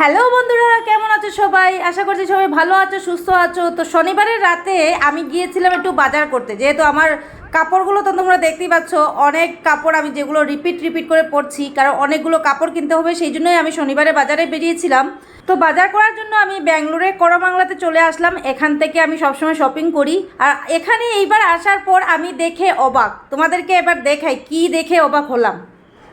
Hello বন্ধুরা, কেমন আছো সবাই? আশা করছি সবাই ভালো আছো, সুস্থ আছো। তো শনিবারের রাতে আমি গিয়েছিলাম একটু বাজার করতে। যেহেতু আমার কাপড়গুলো তো তোমরা দেখতেই পাচ্ছ, অনেক কাপড় আমি যেগুলো রিপিট রিপিট করে পরছি, কারণ অনেকগুলো কাপড় কিনতে হবে, সেই জন্যই আমি শনিবারে বাজারে বেরিয়েছিলাম। তো বাজার করার জন্য আমি ব্যাঙ্গালোরে করবাংলাতে চলে আসলাম। এখান থেকে আমি সবসময় শপিং করি। আর এখানে এইবার আসার পর আমি দেখে অবাক। তোমাদেরকে এবার দেখাই, কি দেখে অবাক হলাম।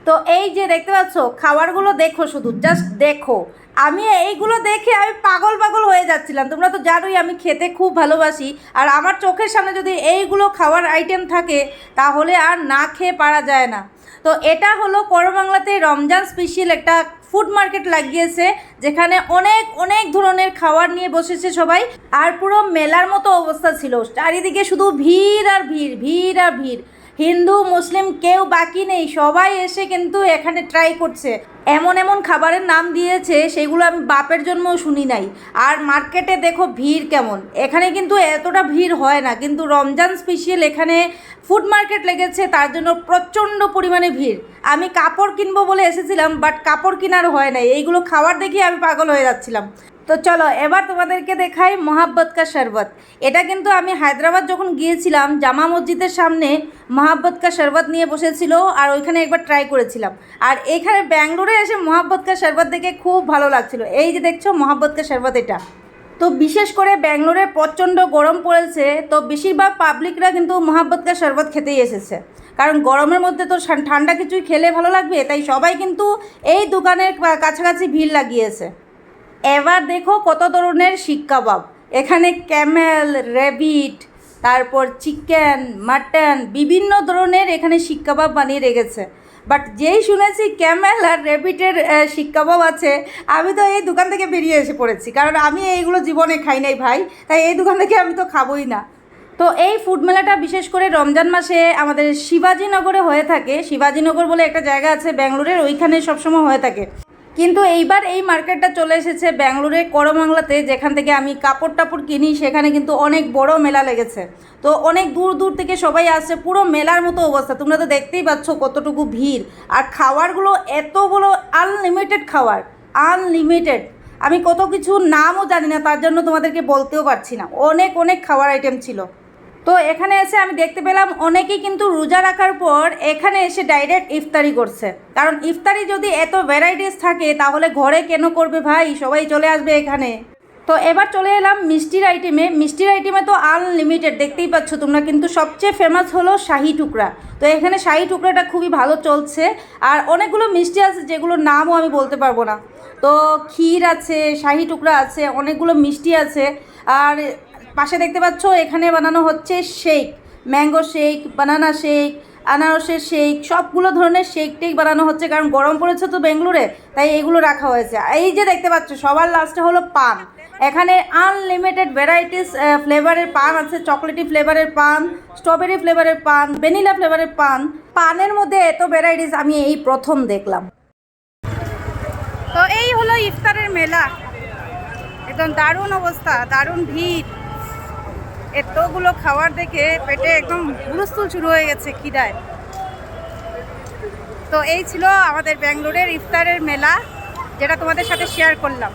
তো এই যে দেখতে পাচ্ছ, খাবারগুলো দেখো শুধু জাস্ট দেখো। আমি এইগুলো দেখে আমি পাগল পাগল হয়ে যাচ্ছিলাম। তোমরা তো জানোই আমি খেতে খুব ভালোবাসি। আর আমার চোখের সামনে যদি এইগুলো খাওয়ার আইটেম থাকে, তাহলে আর না খেয়ে পারা যায় না। তো এটা হলো করবাংলাতে রমজান স্পেশাল একটা ফুড মার্কেট লাগিয়েছে, যেখানে অনেক অনেক ধরনের খাবার নিয়ে বসেছে সবাই। আর পুরো মেলার মতো অবস্থা ছিল। চারিদিকে শুধু ভিড় আর ভিড় ভিড় আর ভিড়। হিন্দু, মুসলিম কেউ বাকি নেই, সবাই এসে কিন্তু এখানে ট্রাই করছে। এমন এমন খাবারের নাম দিয়েছে, সেগুলো আমি বাপের জন্মও শুনি নাই। আর মার্কেটে দেখো ভিড় কেমন। এখানে কিন্তু এতটা ভিড় হয় না, কিন্তু রমজান স্পেশিয়াল এখানে ফুড মার্কেট লেগেছে, তার জন্য প্রচণ্ড পরিমাণে ভিড়। আমি কাপড় কিনবো বলে এসেছিলাম বাট কাপড় কেনার হয় নাই। এইগুলো খাবার দেখে আমি পাগল হয়ে যাচ্ছিলাম। তো চলো, এবার তোমাদেরকে দেখাই মহাব্বত কা শরবত। এটা কিন্তু আমি হায়দ্রাবাদ যখন গিয়েছিলাম, জামা মসজিদের সামনে মহাব্বত কা শরবত নিয়ে বসেছিল আর ওইখানে একবার ট্রাই করেছিলাম। আর এখানে ব্যাঙ্গালোরে এসে মহাব্বত কা শরবত দেখে খুব ভালো লাগছিল। এই যে দেখছ, মহাব্বত কা শরবত এটা। তো বিশেষ করে ব্যাঙ্গালোরে প্রচণ্ড গরম পড়েছে, তো বেশিরভাগ পাবলিকরা কিন্তু মহাব্বত কা শরবত খেতেই এসেছে। কারণ গরমের মধ্যে তো ঠান্ডা কিছুই খেলে ভালো লাগবে, তাই সবাই কিন্তু এই দোকানের কাছাকাছি ভিড় লাগিয়েছে। এবার দেখো কত ধরনের শিক কাবাব এখানে ক্যামেল, র্যাবিট, তারপর চিকেন, মাটন, বিভিন্ন ধরনের এখানে শিক কাবাব বানিয়ে রেখেছে। বাট যেই শুনেছি ক্যামেল আর র্যাবিটের শিক কাবাব আছে, আমি তো এই দোকান থেকে বেরিয়ে এসে পড়েছি। কারণ আমি এইগুলো জীবনে খাই নাই ভাই, তাই এই দোকান থেকে আমি তো খাবোই না। তো এই ফুড মেলাটা বিশেষ করে রমজান মাসে আমাদের শিবাজীনগরে হয়ে থাকে। শিবাজীনগর বলে একটা জায়গা আছে, ব্যাঙ্গালোরের, ওইখানে সবসময় হয়ে থাকে। কিন্তু এইবার এই মার্কেটটা চলে এসেছে ব্যাঙ্গালোরের করমাংলাতে, যেখান থেকে আমি কাপড় টাপড় কিনি, সেখানে কিন্তু অনেক বড় মেলা লেগেছে। তো অনেক দূর দূর থেকে সবাই আসছে, পুরো মেলার মতো অবস্থা। তোমরা তো দেখতেই পাচ্ছ কতটুকু ভিড়। আর খাবারগুলো এতগুলো আনলিমিটেড খাবার আনলিমিটেড আমি কত কিছু নামও জানি না, তার জন্য তোমাদেরকে বলতেও পারছি না। অনেক অনেক খাওয়ার আইটেম ছিল। তো এখানে এসে আমি দেখতে পেলাম অনেকেই কিন্তু রোজা রাখার পর এখানে এসে ডাইরেক্ট ইফতারি করছে। কারণ ইফতারি যদি এত ভ্যারাইটিস থাকে, তাহলে ঘরে কেন করবে ভাই? সবাই চলে আসবে এখানে। তো এবার চলে এলাম মিষ্টির আইটেমে মিষ্টির আইটেমে তো আনলিমিটেড দেখতেই পাচ্ছ তোমরা কিন্তু সবচেয়ে ফেমাস হলো শাহি টুকরা। তো এখানে শাহি টুকরাটা খুবই ভালো চলছে। আর অনেকগুলো মিষ্টি আছে যেগুলোর নামও আমি বলতে পারব না। তো ক্ষীর আছে, শাহি টুকরা আছে, অনেকগুলো মিষ্টি আছে। আর পাশে দেখতে পাচ্ছ, এখানে বানানো হচ্ছে shake. Mango shake, banana shake, আনারসের শেক, সবগুলো ধরনের শেক টেক বানানো হচ্ছে, কারণ গরম পড়েছে তো বেঙ্গলোরে, তাই এইগুলো রাখা হয়েছে। এই যে দেখতে পাচ্ছ, সবার লাস্টে হলো পান। এখানে আনলিমিটেড ভ্যারাইটিস ফ্লেভারের পান আছে চকলেটি ফ্লেভারের পান স্ট্রবেরি ফ্লেভারের পান ভ্যানিলা ফ্লেভারের পান। পানের মধ্যে এত ভ্যারাইটিস আমি এই প্রথম দেখলাম। তো এই হলো ইফতারের মেলা। একদম দারুণ অবস্থা, দারুণ ভিড়। এতগুলো খাবার দেখে পেটে একদম হুলস্থুল শুরু হয়ে গেছে খিদায়। তো এই ছিল আমাদের ব্যাঙ্গলোরের ইফতারের মেলা, যেটা তোমাদের সাথে শেয়ার করলাম।